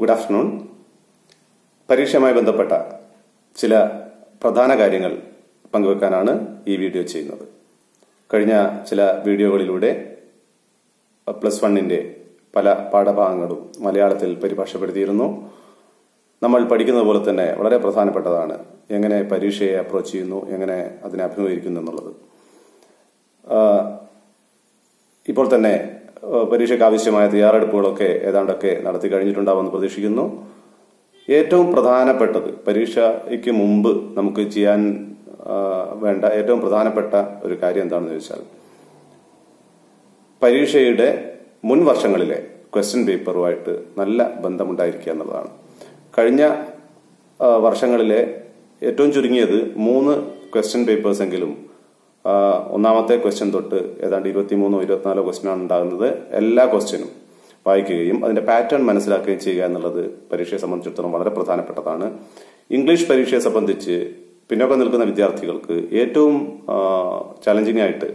Good afternoon പരീക്ഷയുമായി ബന്ധപ്പെട്ട ചില പ്രധാന കാര്യങ്ങൾ പങ്കുവെക്കാനാണ് ഈ വീഡിയോ ചെയ്യുന്നത്. കഴിഞ്ഞ ചില വീഡിയോകളിലൂടെ പ്ലസ് വണ്ണിന്റെ പല പാഠഭാഗങ്ങളും മലയാളത്തിൽ പരിഭാഷപ്പെടുത്തിയിരുന്നു. നമ്മൾ പഠിക്കുന്നത് പോലെ തന്നെ വളരെ പ്രധാനപ്പെട്ടതാണ്. എങ്ങനെ പരീക്ഷയെ അപ്രോച്ച് ചെയ്യുന്നു എങ്ങനെ അതിനെ അഭിമുഖീകരിക്കുന്നു എന്നുള്ളത്. ഇപ്പോൾ തന്നെ പരീക്ഷയ്ക്ക് ആവശ്യമായ തയ്യാറെടുപ്പുകളൊക്കെ ഏതാണ്ടൊക്കെ നടത്തി കഴിഞ്ഞിട്ടുണ്ടാവുമെന്ന് പ്രതീക്ഷിക്കുന്നു. ഏറ്റവും പ്രധാനപ്പെട്ടത് പരീക്ഷയ്ക്ക് മുമ്പ് നമുക്ക് ചെയ്യാൻ വേണ്ട ഏറ്റവും പ്രധാനപ്പെട്ട ഒരു കാര്യം എന്താണെന്ന് ചോദിച്ചാൽ പരീക്ഷയുടെ മുൻ വർഷങ്ങളിലെ ക്വസ്റ്റ്യൻ പേപ്പറുമായിട്ട് നല്ല ബന്ധമുണ്ടായിരിക്കുക എന്നുള്ളതാണ്. കഴിഞ്ഞ വർഷങ്ങളിലെ ഏറ്റവും ചുരുങ്ങിയത് മൂന്ന് ക്വസ്റ്റ്യൻ പേപ്പേഴ്സ് എങ്കിലും ഒന്നാമത്തെ ക്വസ്റ്റ്യൻ തൊട്ട് ഏതാണ്ട് ഇരുപത്തിമൂന്നോ ഇരുപത്തിനാലോ ക്വസ്റ്റ്യനാണ് ഉണ്ടാകുന്നത്. എല്ലാ ക്വസ്റ്റ്യനും വായിക്കുകയും അതിന്റെ പാറ്റേൺ മനസ്സിലാക്കുകയും ചെയ്യുക എന്നുള്ളത് പരീക്ഷയെ സംബന്ധിച്ചിടത്തോളം വളരെ പ്രധാനപ്പെട്ടതാണ്. ഇംഗ്ലീഷ് പരീക്ഷയെ സംബന്ധിച്ച് പിന്നോക്കം നിൽക്കുന്ന വിദ്യാർത്ഥികൾക്ക് ഏറ്റവും ചലഞ്ചിങ് ആയിട്ട്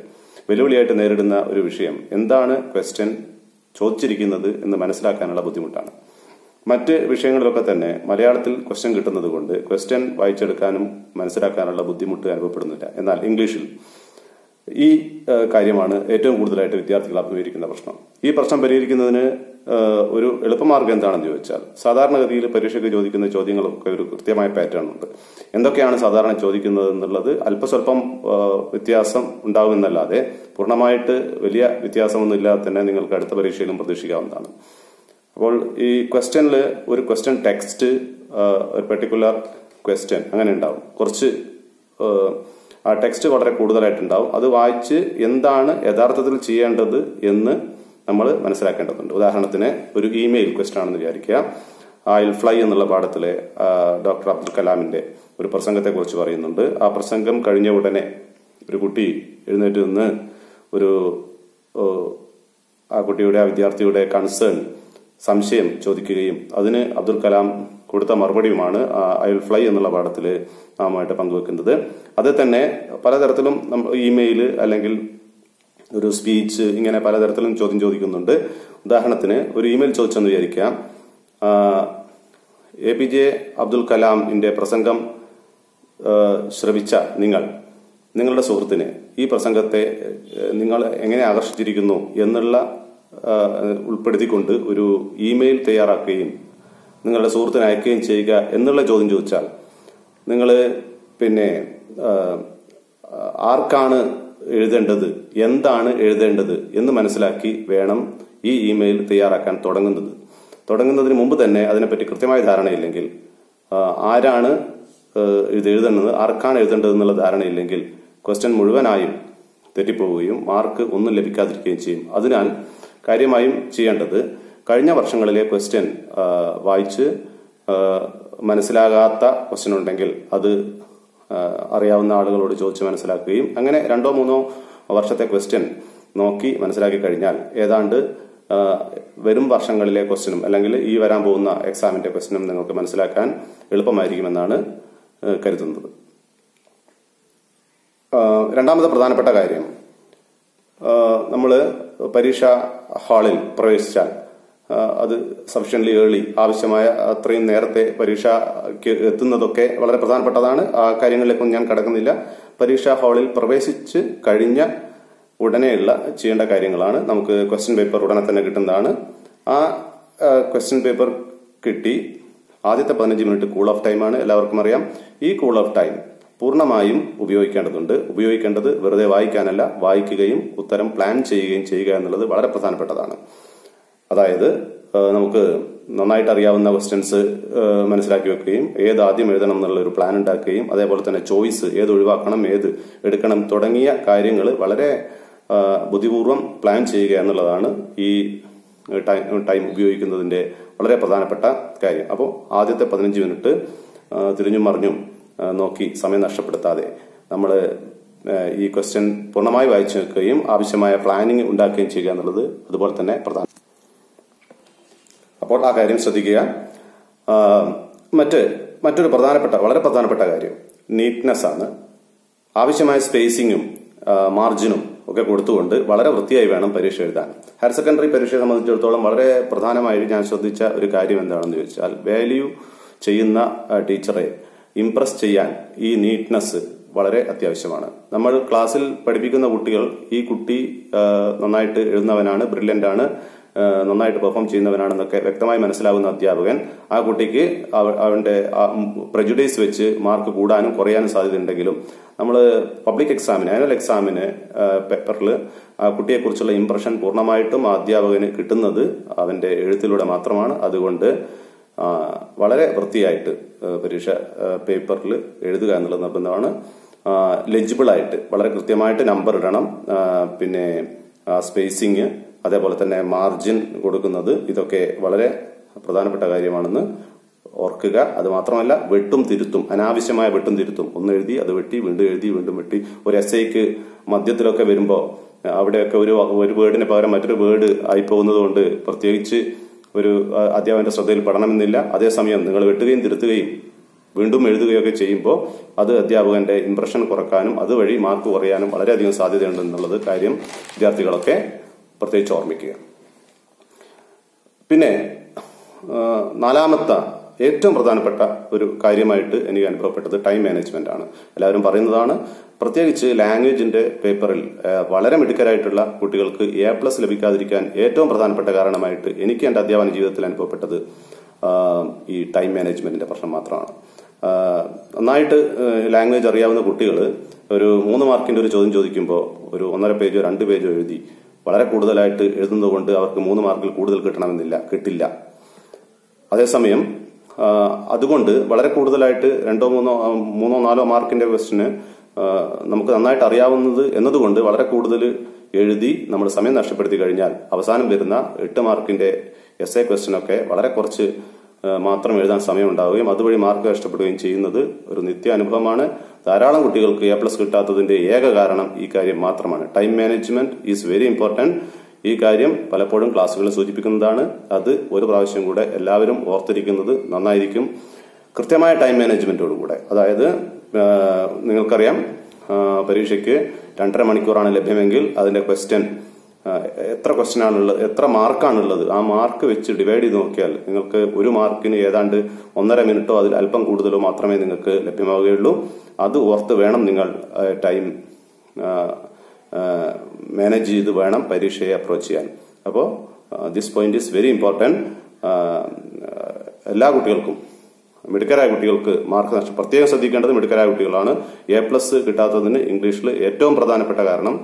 വെല്ലുവിളിയായിട്ട് നേരിടുന്ന ഒരു വിഷയം എന്താണ് ക്വസ്റ്റ്യൻ ചോദിച്ചിരിക്കുന്നത് എന്ന് മനസ്സിലാക്കാനുള്ള ബുദ്ധിമുട്ടാണ്. മറ്റ് വിഷയങ്ങളിലൊക്കെ തന്നെ മലയാളത്തിൽ ക്വസ്റ്റ്യൻ കിട്ടുന്നത് കൊണ്ട് ക്വസ്റ്റ്യൻ വായിച്ചെടുക്കാനും മനസ്സിലാക്കാനുള്ള ബുദ്ധിമുട്ട് അനുഭവപ്പെടുന്നില്ല. എന്നാൽ ഇംഗ്ലീഷിൽ ഈ കാര്യമാണ് ഏറ്റവും കൂടുതലായിട്ട് വിദ്യാർത്ഥികൾ അഭിമുഖീകരിക്കുന്ന പ്രശ്നം. ഈ പ്രശ്നം പരിഹരിക്കുന്നതിന് ഒരു എളുപ്പമാർഗം എന്താണെന്ന് ചോദിച്ചാൽ സാധാരണഗതിയിൽ പരീക്ഷയ്ക്ക് ചോദിക്കുന്ന ചോദ്യങ്ങളൊക്കെ ഒരു കൃത്യമായ പാറ്റേൺ ഉണ്ട്. എന്തൊക്കെയാണ് സാധാരണ ചോദിക്കുന്നത് എന്നുള്ളത് അല്പസ്വല്പം വ്യത്യാസം ഉണ്ടാകുമെന്നല്ലാതെ പൂർണമായിട്ട് വലിയ വ്യത്യാസമൊന്നുമില്ലാതെ തന്നെ നിങ്ങൾക്ക് അടുത്ത പരീക്ഷയിലും പ്രതീക്ഷിക്കാവുന്നതാണ്. അപ്പോൾ ഈ ക്വസ്റ്റ്യനിൽ ഒരു ക്വസ്റ്റ്യൻ ടെക്സ്റ്റ് ഒരു പെർട്ടിക്കുലർ ക്വസ്റ്റ്യൻ അങ്ങനെ ഉണ്ടാവും. കുറച്ച് ടെക്സ്റ്റ് വളരെ കൂടുതലായിട്ടുണ്ടാവും. അത് വായിച്ച് എന്താണ് യഥാർത്ഥത്തിൽ ചെയ്യേണ്ടത് എന്ന് നമ്മൾ മനസ്സിലാക്കേണ്ടതുണ്ട്. ഉദാഹരണത്തിന് ഒരു ഇമെയിൽ ക്വസ്റ്റൻ ആണെന്ന് വിചാരിക്കുക. ഐൽ ഫ്ലൈ എന്നുള്ള പാഠത്തിലെ ഡോക്ടർ അബ്ദുൽ കലാമിന്റെ ഒരു പ്രസംഗത്തെ കുറിച്ച് പറയുന്നുണ്ട്. ആ പ്രസംഗം കഴിഞ്ഞ ഉടനെ ഒരു കുട്ടി എഴുന്നേറ്റ് നിന്ന് ഒരു ആ കുട്ടിയുടെ ആ വിദ്യാർത്ഥിയുടെ കൺസേൺ സംശയം ചോദിക്കുകയും അതിന് അബ്ദുൽ കലാം കൊടുത്ത മറുപടിയുമാണ് ഐ വിൽ ഫ്ലൈ എന്നുള്ള പാഠത്തിൽ നാമായിട്ട് പങ്കുവെക്കുന്നത്. അതേ തന്നെ പലതരത്തിലും ഇമെയിൽ അല്ലെങ്കിൽ ഒരു സ്പീച്ച് ഇങ്ങനെ പലതരത്തിലും ചോദ്യം ചോദിക്കുന്നുണ്ട്. ഉദാഹരണത്തിന് ഒരു ഇമെയിൽ ചോദിച്ചെന്ന് വിചാരിക്കാം. എ പി ജെ അബ്ദുൽ കലാമിന്റെ പ്രസംഗം ശ്രവിച്ച നിങ്ങൾ നിങ്ങളുടെ സുഹൃത്തിന് ഈ പ്രസംഗത്തെ നിങ്ങൾ എങ്ങനെ ആകർഷിച്ചിരിക്കുന്നു എന്നുള്ള ഉൾപ്പെടുത്തിക്കൊണ്ട് ഒരു ഇമെയിൽ തയ്യാറാക്കുകയും നിങ്ങളുടെ സുഹൃത്തിന് അയക്കുകയും ചെയ്യുക എന്നുള്ള ചോദ്യം ചോദിച്ചാൽ നിങ്ങൾ പിന്നെ ആർക്കാണ് എഴുതേണ്ടത് എന്താണ് എഴുതേണ്ടത് എന്ന് മനസ്സിലാക്കി വേണം ഈ ഇമെയിൽ തയ്യാറാക്കാൻ തുടങ്ങുന്നത്. തുടങ്ങുന്നതിന് മുമ്പ് തന്നെ അതിനെപ്പറ്റി കൃത്യമായ ധാരണയില്ലെങ്കിൽ ആരാണ് ഇത് എഴുതേണ്ടത് ആർക്കാണ് എഴുതേണ്ടത് എന്നുള്ള ധാരണയില്ലെങ്കിൽ ക്വസ്റ്റ്യൻ മുഴുവനായും തെറ്റിപ്പോവുകയും മാർക്ക് ഒന്നും ലഭിക്കാതിരിക്കുകയും ചെയ്യും. അതിനാൽ കാര്യമായും ചെയ്യേണ്ടത് കഴിഞ്ഞ വർഷങ്ങളിലെ ക്വസ്റ്റ്യൻ വായിച്ച് മനസ്സിലാകാത്ത ക്വസ്റ്റ്യൻ ഉണ്ടെങ്കിൽ അത് അറിയാവുന്ന ആളുകളോട് ചോദിച്ച് മനസ്സിലാക്കുകയും അങ്ങനെ രണ്ടോ മൂന്നോ വർഷത്തെ ക്വസ്റ്റ്യൻ നോക്കി മനസ്സിലാക്കി കഴിഞ്ഞാൽ ഏതാണ്ട് വരും വർഷങ്ങളിലെ ക്വസ്റ്റ്യനും അല്ലെങ്കിൽ ഈ വരാൻ പോകുന്ന എക്സാമിന്റെ ക്വസ്റ്റ്യനും നിങ്ങൾക്ക് മനസ്സിലാക്കാൻ എളുപ്പമായിരിക്കുമെന്നാണ് കരുതുന്നത്. രണ്ടാമത്തെ പ്രധാനപ്പെട്ട കാര്യം നമ്മൾ പരീക്ഷാ ഹാളിൽ പ്രവേശിച്ചാൽ അത് സഫീഷ്യന്റ്ലി ഏർലി ആവശ്യമായ അത്രയും നേരത്തെ പരീക്ഷയ്ക്ക് എത്തുന്നതൊക്കെ വളരെ പ്രധാനപ്പെട്ടതാണ്. ആ കാര്യങ്ങളിലേക്കൊന്നും ഞാൻ കടക്കുന്നില്ല. പരീക്ഷാ ഹാളിൽ പ്രവേശിച്ച് കഴിഞ്ഞ ഉടനെയുള്ള ചെയ്യേണ്ട കാര്യങ്ങളാണ്. നമുക്ക് ക്വസ്റ്റ്യൻ പേപ്പർ ഉടനെ തന്നെ കിട്ടുന്നതാണ്. ആ ക്വസ്റ്റ്യൻ പേപ്പർ കിട്ടി. ആദ്യത്തെ പതിനഞ്ച് മിനിറ്റ് കൂൾ ഓഫ് ടൈമാണ് എല്ലാവർക്കും അറിയാം. ഈ കൂൾ ഓഫ് ടൈം പൂർണമായും ഉപയോഗിക്കേണ്ടതുണ്ട്. ഉപയോഗിക്കേണ്ടത് വെറുതെ വായിക്കാനല്ല വായിക്കുകയും ഉത്തരം പ്ലാൻ ചെയ്യുകയും ചെയ്യുക എന്നുള്ളത് വളരെ പ്രധാനപ്പെട്ടതാണ്. അതായത് നമുക്ക് നന്നായിട്ട് അറിയാവുന്ന ക്വസ്റ്റ്യൻസ് മനസ്സിലാക്കി വെക്കുകയും ഏത് ആദ്യം എഴുതണം എന്നുള്ള ഒരു പ്ലാൻ ഉണ്ടാക്കുകയും അതേപോലെ തന്നെ ചോയ്സ് ഏത് ഒഴിവാക്കണം ഏത് എടുക്കണം തുടങ്ങിയ കാര്യങ്ങൾ വളരെ ബുദ്ധിപൂർവം പ്ലാൻ ചെയ്യുക എന്നുള്ളതാണ് ഈ ടൈം ടൈം ഉപയോഗിക്കുന്നതിന്റെ വളരെ പ്രധാനപ്പെട്ട കാര്യം. അപ്പോൾ ആദ്യത്തെ പതിനഞ്ച് മിനിറ്റ് തിരിഞ്ഞും മറിഞ്ഞും നോക്കി സമയം നഷ്ടപ്പെടുത്താതെ നമ്മൾ ഈ ക്വസ്റ്റ്യൻ പൂർണമായി വായിച്ചു വെക്കുകയും ആവശ്യമായ പ്ലാനിങ് ഉണ്ടാക്കുകയും ചെയ്യുക എന്നുള്ളത് അതുപോലെ തന്നെ പ്രധാനം അപ്പോൾ ആ കാര്യം ശ്രദ്ധിക്കുക. മറ്റ് മറ്റൊരു പ്രധാനപ്പെട്ട വളരെ പ്രധാനപ്പെട്ട കാര്യം. നീറ്റ്നെസ് ആണ്. ആവശ്യമായ സ്പേസിങ്ങും മാർജിനും ഒക്കെ കൊടുത്തുകൊണ്ട് വളരെ വൃത്തിയായി വേണം പരീക്ഷ എഴുതാൻ. ഹയർ സെക്കൻഡറി പരീക്ഷയെ സംബന്ധിച്ചിടത്തോളം വളരെ പ്രധാനമായിട്ട് ഞാൻ ശ്രദ്ധിച്ച ഒരു കാര്യം എന്താണെന്ന് ചോദിച്ചാൽ വാല്യൂ ചെയ്യുന്ന ടീച്ചറെ ഇംപ്രസ് ചെയ്യാൻ ഈ നീറ്റ്നെസ് വളരെ അത്യാവശ്യമാണ്. നമ്മൾ ക്ലാസ്സിൽ പഠിപ്പിക്കുന്ന കുട്ടികൾ ഈ കുട്ടി നന്നായിട്ട് എഴുതുന്നവനാണ് ബ്രില്യന്റ് ആണ്. നന്നായിട്ട് പെർഫോം ചെയ്യുന്നവനാണെന്നൊക്കെ വ്യക്തമായി മനസ്സിലാകുന്ന അധ്യാപകൻ ആ കുട്ടിക്ക് അവ- അവന്റെ പ്രജുഡൈസ് വെച്ച് മാർക്ക് കൂടാനും കുറയാനും സാധ്യതയുണ്ടെങ്കിലും നമ്മൾ പബ്ലിക് എക്സാമിന് ആനുവൽ എക്സാമിന് പേപ്പറിൽ ആ കുട്ടിയെക്കുറിച്ചുള്ള ഇംപ്രഷൻ പൂർണമായിട്ടും ആ അധ്യാപകന് കിട്ടുന്നത് അവന്റെ എഴുത്തിലൂടെ മാത്രമാണ്. അതുകൊണ്ട് വളരെ വൃത്തിയായിട്ട് പരീക്ഷ പേപ്പറിൽ എഴുതുക എന്നുള്ളത് നിർബന്ധമാണ്. ലെജിബിൾ ആയിട്ട് വളരെ കൃത്യമായിട്ട് നമ്പർ ഇടണം. പിന്നെ സ്പേസിങ് അതേപോലെ തന്നെ മാർജിൻ കൊടുക്കുന്നത് ഇതൊക്കെ വളരെ പ്രധാനപ്പെട്ട കാര്യമാണെന്ന് ഓർക്കുക. അത് മാത്രമല്ല വെട്ടും തിരുത്തും അനാവശ്യമായ വെട്ടും തിരുത്തും. ഒന്ന് എഴുതി അത് വെട്ടി വീണ്ടും എഴുതി വീണ്ടും വെട്ടി. ഒരു എസ് ഐക്ക് മധ്യത്തിലൊക്കെ വരുമ്പോൾ അവിടെയൊക്കെ ഒരു ഒരു വേർഡിന് പകരം മറ്റൊരു വേർഡ് ആയി കൊണ്ട് പ്രത്യേകിച്ച് ഒരു അധ്യാപകന്റെ ശ്രദ്ധയിൽ പെടണമെന്നില്ല. അതേസമയം നിങ്ങൾ വെട്ടുകയും തിരുത്തുകയും വീണ്ടും എഴുതുകയൊക്കെ ചെയ്യുമ്പോൾ അത് അധ്യാപകന്റെ ഇംപ്രഷൻ കുറക്കാനും അതുവഴി മാർക്ക് കുറയാനും വളരെയധികം സാധ്യതയുണ്ടെന്നുള്ളത് കാര്യം വിദ്യാർത്ഥികളൊക്കെ പ്രത്യേകിച്ച് ഓർമ്മിക്കുക. പിന്നെ നാലാമത്തെ ഏറ്റവും പ്രധാനപ്പെട്ട ഒരു കാര്യമായിട്ട് എനിക്ക് അനുഭവപ്പെട്ടത് ടൈം മാനേജ്മെന്റ് ആണ്. എല്ലാവരും പറയുന്നതാണ് പ്രത്യേകിച്ച് ലാംഗ്വേജിന്റെ പേപ്പറിൽ വളരെ മിടുക്കരായിട്ടുള്ള കുട്ടികൾക്ക് എ പ്ലസ് ലഭിക്കാതിരിക്കാൻ ഏറ്റവും പ്രധാനപ്പെട്ട കാരണമായിട്ട് എനിക്ക് എന്റെ അധ്യാപന ജീവിതത്തിൽ അനുഭവപ്പെട്ടത് ഈ ടൈം മാനേജ്മെന്റിന്റെ പ്രശ്നം മാത്രമാണ്. നന്നായിട്ട് ലാംഗ്വേജ് അറിയാവുന്ന കുട്ടികൾ ഒരു മൂന്ന് മാർക്കിന്റെ ഒരു ചോദ്യം ചോദിക്കുമ്പോൾ ഒരു ഒന്നര പേജോ രണ്ട് പേജോ എഴുതി വളരെ കൂടുതലായിട്ട് എഴുതുന്നത് കൊണ്ട് അവർക്ക് മൂന്ന് മാർക്കിൽ കൂടുതൽ കിട്ടണമെന്നില്ല കിട്ടില്ല. അതേസമയം അതുകൊണ്ട് വളരെ കൂടുതലായിട്ട് രണ്ടോ മൂന്നോ മൂന്നോ നാലോ മാർക്കിന്റെ ക്വസ്റ്റിന് നമുക്ക് നന്നായിട്ട് അറിയാവുന്നത് എന്നതുകൊണ്ട് വളരെ കൂടുതൽ എഴുതി നമ്മൾ സമയം നഷ്ടപ്പെടുത്തി കഴിഞ്ഞാൽ അവസാനം വരുന്ന എട്ട് മാർക്കിന്റെ എസ് എ ക്വസ്റ്റിനൊക്കെ വളരെ കുറച്ച് മാത്രം എഴുതാൻ സമയം ഉണ്ടാവുകയും അതുവഴി മാർക്ക് നഷ്ടപ്പെടുകയും ചെയ്യുന്നത് ഒരു നിത്യ അനുഭവമാണ് ധാരാളം കുട്ടികൾക്ക് എ പ്ലസ് കിട്ടാത്തതിന്റെ ഏക കാരണം ഈ കാര്യം മാത്രമാണ്. Time management is very important ഈ കാര്യം പലപ്പോഴും ക്ലാസ്സുകളിൽ സൂചിപ്പിക്കുന്നതാണ്. അത് ഒരു പ്രാവശ്യം കൂടെ എല്ലാവരും ഓർത്തിരിക്കുന്നത് നന്നായിരിക്കും. കൃത്യമായ ടൈം മാനേജ്മെന്റോടുകൂടെ അതായത് നിങ്ങൾക്കറിയാം പരീക്ഷയ്ക്ക് രണ്ടര മണിക്കൂറാണ് ലഭ്യമെങ്കിൽ അതിന്റെ ക്വസ്റ്റ്യൻ എത്ര ക്വസ്റ്റ്യൻ ആണുള്ളത് എത്ര മാർക്കാണുള്ളത് ആ മാർക്ക് വെച്ച് ഡിവൈഡ് ചെയ്ത് നോക്കിയാൽ നിങ്ങൾക്ക് ഒരു മാർക്കിന് ഏതാണ്ട് ഒന്നര മിനിറ്റോ അതിൽ അല്പം കൂടുതലോ മാത്രമേ നിങ്ങൾക്ക് ലഭ്യമാവുകയുള്ളൂ. അത് ഓർത്ത് വേണം നിങ്ങൾ ടൈം മാനേജ് ചെയ്ത് വേണം പരീക്ഷയെ അപ്രോച്ച് ചെയ്യാൻ. അപ്പോൾ this point is very important എല്ലാ കുട്ടികൾക്കും മിടുക്കരായ കുട്ടികൾക്ക് മാർക്ക് നഷ്ടം പ്രത്യേകം ശ്രദ്ധിക്കേണ്ടത് മിടുക്കരായ കുട്ടികളാണ്. എ പ്ലസ് കിട്ടാത്തതിന് ഇംഗ്ലീഷിൽ ഏറ്റവും പ്രധാനപ്പെട്ട കാരണം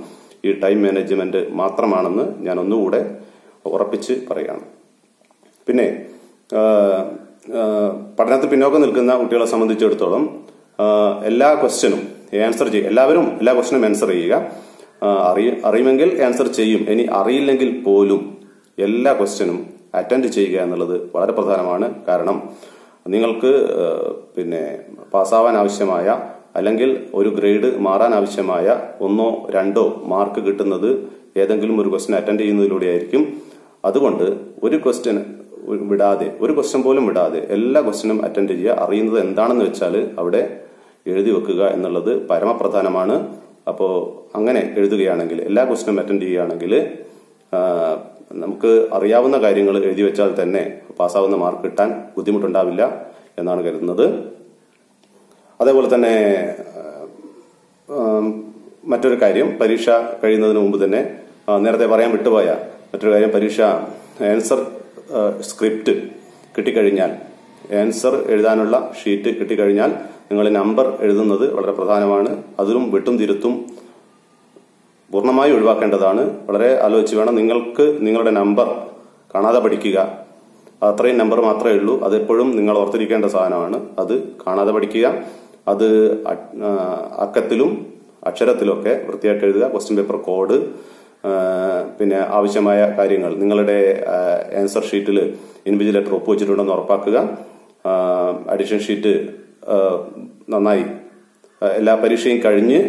ഈ ടൈം മാനേജ്മെന്റ് മാത്രമാണെന്ന് ഞാൻ ഒന്നുകൂടെ ഉറപ്പിച്ച് പറയുകയാണ്. പിന്നെ പഠനത്തിൽ പിന്നോക്കം നിൽക്കുന്ന കുട്ടികളെ സംബന്ധിച്ചിടത്തോളം എല്ലാ ക്വസ്റ്റ്യനും ആൻസർ ചെയ്യും എല്ലാവരും എല്ലാ ക്വസ്റ്റ്യനും ആൻസർ ചെയ്യുക. അറിയ അറിയുമെങ്കിൽ ആൻസർ ചെയ്യും. ഇനി അറിയില്ലെങ്കിൽ പോലും എല്ലാ ക്വസ്റ്റ്യനും അറ്റൻഡ് ചെയ്യുക എന്നുള്ളത് വളരെ പ്രധാനമാണ്. കാരണം നിങ്ങൾക്ക് പിന്നെ പാസ്സാവാൻ ആവശ്യമായ അല്ലെങ്കിൽ ഒരു ഗ്രേഡ് മാറാൻ ആവശ്യമായ ഒന്നോ രണ്ടോ മാർക്ക് കിട്ടുന്നത് ഏതെങ്കിലും ഒരു ക്വസ്റ്റ്യൻ അറ്റൻഡ് ചെയ്യുന്നതിലൂടെ ആയിരിക്കും അതുകൊണ്ട് ഒരു ക്വസ്റ്റ്യൻ വിടാതെ ഒരു ക്വസ്റ്റ്യൻ പോലും വിടാതെ എല്ലാ ക്വസ്റ്റ്യനും അറ്റൻഡ് ചെയ്യുക അറിയുന്നത് എന്താണെന്ന് വെച്ചാൽ അവിടെ എഴുതി വെക്കുക എന്നുള്ളത് പരമപ്രധാനമാണ്. അപ്പോൾ അങ്ങനെ എഴുതുകയാണെങ്കിൽ എല്ലാ ക്വസ്റ്റ്യനും അറ്റൻഡ് ചെയ്യുകയാണെങ്കിൽ നമുക്ക് അറിയാവുന്ന കാര്യങ്ങൾ എഴുതി വെച്ചാൽ തന്നെ പാസ്സാവുന്ന മാർക്ക് കിട്ടാൻ ബുദ്ധിമുട്ടുണ്ടാവില്ല എന്നാണ് കരുതുന്നത്. അതേപോലെ തന്നെ മറ്റൊരു കാര്യം പരീക്ഷ കഴിയുന്നതിന് മുമ്പ് തന്നെ നേരത്തെ പറയാൻ വിട്ടുപോയ മറ്റൊരു കാര്യം പരീക്ഷ ആൻസർ സ്ക്രിപ്റ്റ് കിട്ടിക്കഴിഞ്ഞാൽ ആൻസർ എഴുതാനുള്ള ഷീറ്റ് കിട്ടിക്കഴിഞ്ഞാൽ നിങ്ങൾ നമ്പർ എഴുതുന്നത് വളരെ പ്രധാനമാണ്. അതിലും വെട്ടും തിരുത്തും പൂർണമായി ഒഴിവാക്കേണ്ടതാണ്. വളരെ ആലോചിച്ച് വേണം നിങ്ങൾക്ക് നിങ്ങളുടെ നമ്പർ കാണാതെ പഠിക്കുക. അത്രയും നമ്പർ മാത്രമേ ഉള്ളൂ. അതെപ്പോഴും നിങ്ങൾ ഓർത്തിരിക്കേണ്ട സാധനമാണ്. അത് കാണാതെ പഠിക്കുക. അത് അക്കത്തിലും അക്ഷരത്തിലൊക്കെ വൃത്തിയായിട്ട് എഴുതുക ക്വസ്റ്റ്യൻ പേപ്പർ കോഡ് പിന്നെ ആവശ്യമായ കാര്യങ്ങൾ. നിങ്ങളുടെ ആൻസർ ഷീറ്റിൽ ഇൻവിജിലേറ്റർ ഒപ്പുവെച്ചിട്ടുണ്ടെന്ന് ഉറപ്പാക്കുക. അഡീഷൻ ഷീറ്റ് നന്നായി. എല്ലാ പരീക്ഷയും കഴിഞ്ഞ്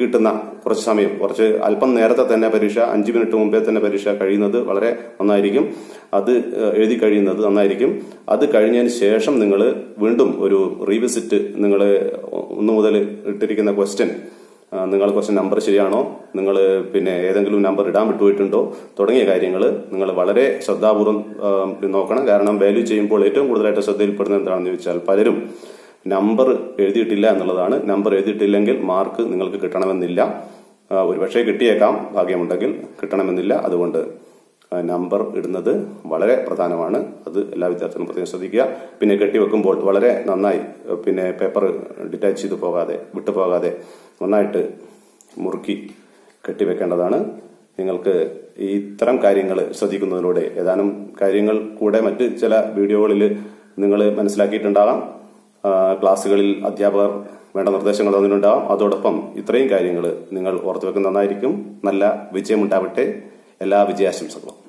കിട്ടുന്ന കുറച്ച് സമയം കുറച്ച് അല്പം നേരത്തെ തന്നെ പരീക്ഷ അഞ്ച് മിനിറ്റ് മുമ്പേ തന്നെ പരീക്ഷ കഴിയുന്നത് വളരെ നന്നായിരിക്കും. അത് എഴുതി കഴിയുന്നത് നന്നായിരിക്കും. അത് കഴിഞ്ഞതിന് ശേഷം നിങ്ങൾ വീണ്ടും ഒരു റീവിസിറ്റ് നിങ്ങൾ ഒന്ന് മുതൽ ഇട്ടിരിക്കുന്ന ക്വസ്റ്റ്യൻ നിങ്ങൾ ക്വസ്റ്റ്യൻ നമ്പർ ശരിയാണോ? നിങ്ങൾ പിന്നെ ഏതെങ്കിലും നമ്പർ ഇടാൻ വിട്ടുപോയിട്ടുണ്ടോ? തുടങ്ങിയ കാര്യങ്ങൾ നിങ്ങൾ വളരെ ശ്രദ്ധാപൂർവം നോക്കണം. കാരണം വാല്യൂ ചെയ്യുമ്പോൾ ഏറ്റവും കൂടുതലായിട്ട് ശ്രദ്ധയിൽപ്പെടുന്നത് എന്താണെന്ന് ചോദിച്ചാൽ പലരും നമ്പർ എഴുതിയിട്ടില്ല എന്നുള്ളതാണ്. നമ്പർ എഴുതിയിട്ടില്ലെങ്കിൽ മാർക്ക് നിങ്ങൾക്ക് കിട്ടണമെന്നില്ല. ഒരുപക്ഷെ കിട്ടിയേക്കാം. ഭാഗ്യമുണ്ടെങ്കിൽ കിട്ടണമെന്നില്ല. അതുകൊണ്ട് നമ്പർ ഇടുന്നത് വളരെ പ്രധാനമാണ്. അത് എല്ലാ വിദ്യാർത്ഥികളും പ്രത്യേകം ശ്രദ്ധിക്കുക. പിന്നെ കെട്ടിവെക്കുമ്പോൾ വളരെ നന്നായി പിന്നെ പേപ്പർ ഡിറ്റാച്ച് ചെയ്ത് പോകാതെ വിട്ടു പോകാതെ നന്നായിട്ട് മുറുക്കി കെട്ടിവെക്കേണ്ടതാണ് നിങ്ങൾക്ക് ഇത്തരം കാര്യങ്ങൾ ശ്രദ്ധിക്കുന്നതിലൂടെ ഏതാനും കാര്യങ്ങൾ കൂടെ മറ്റ് ചില വീഡിയോകളിൽ നിങ്ങൾ മനസ്സിലാക്കിയിട്ടുണ്ടാകാം. ക്ലാസ്സുകളിൽ അധ്യാപകർ വേണ്ട നിർദ്ദേശങ്ങൾ തന്നിട്ടുണ്ടാകാം. അതോടൊപ്പം ഇത്രയും കാര്യങ്ങൾ നിങ്ങൾ ഓർത്തു വെക്കുന്ന നന്നായിരിക്കും. നല്ല വിജയമുണ്ടാവട്ടെ. എല്ലാ വിജയാശംസകളും.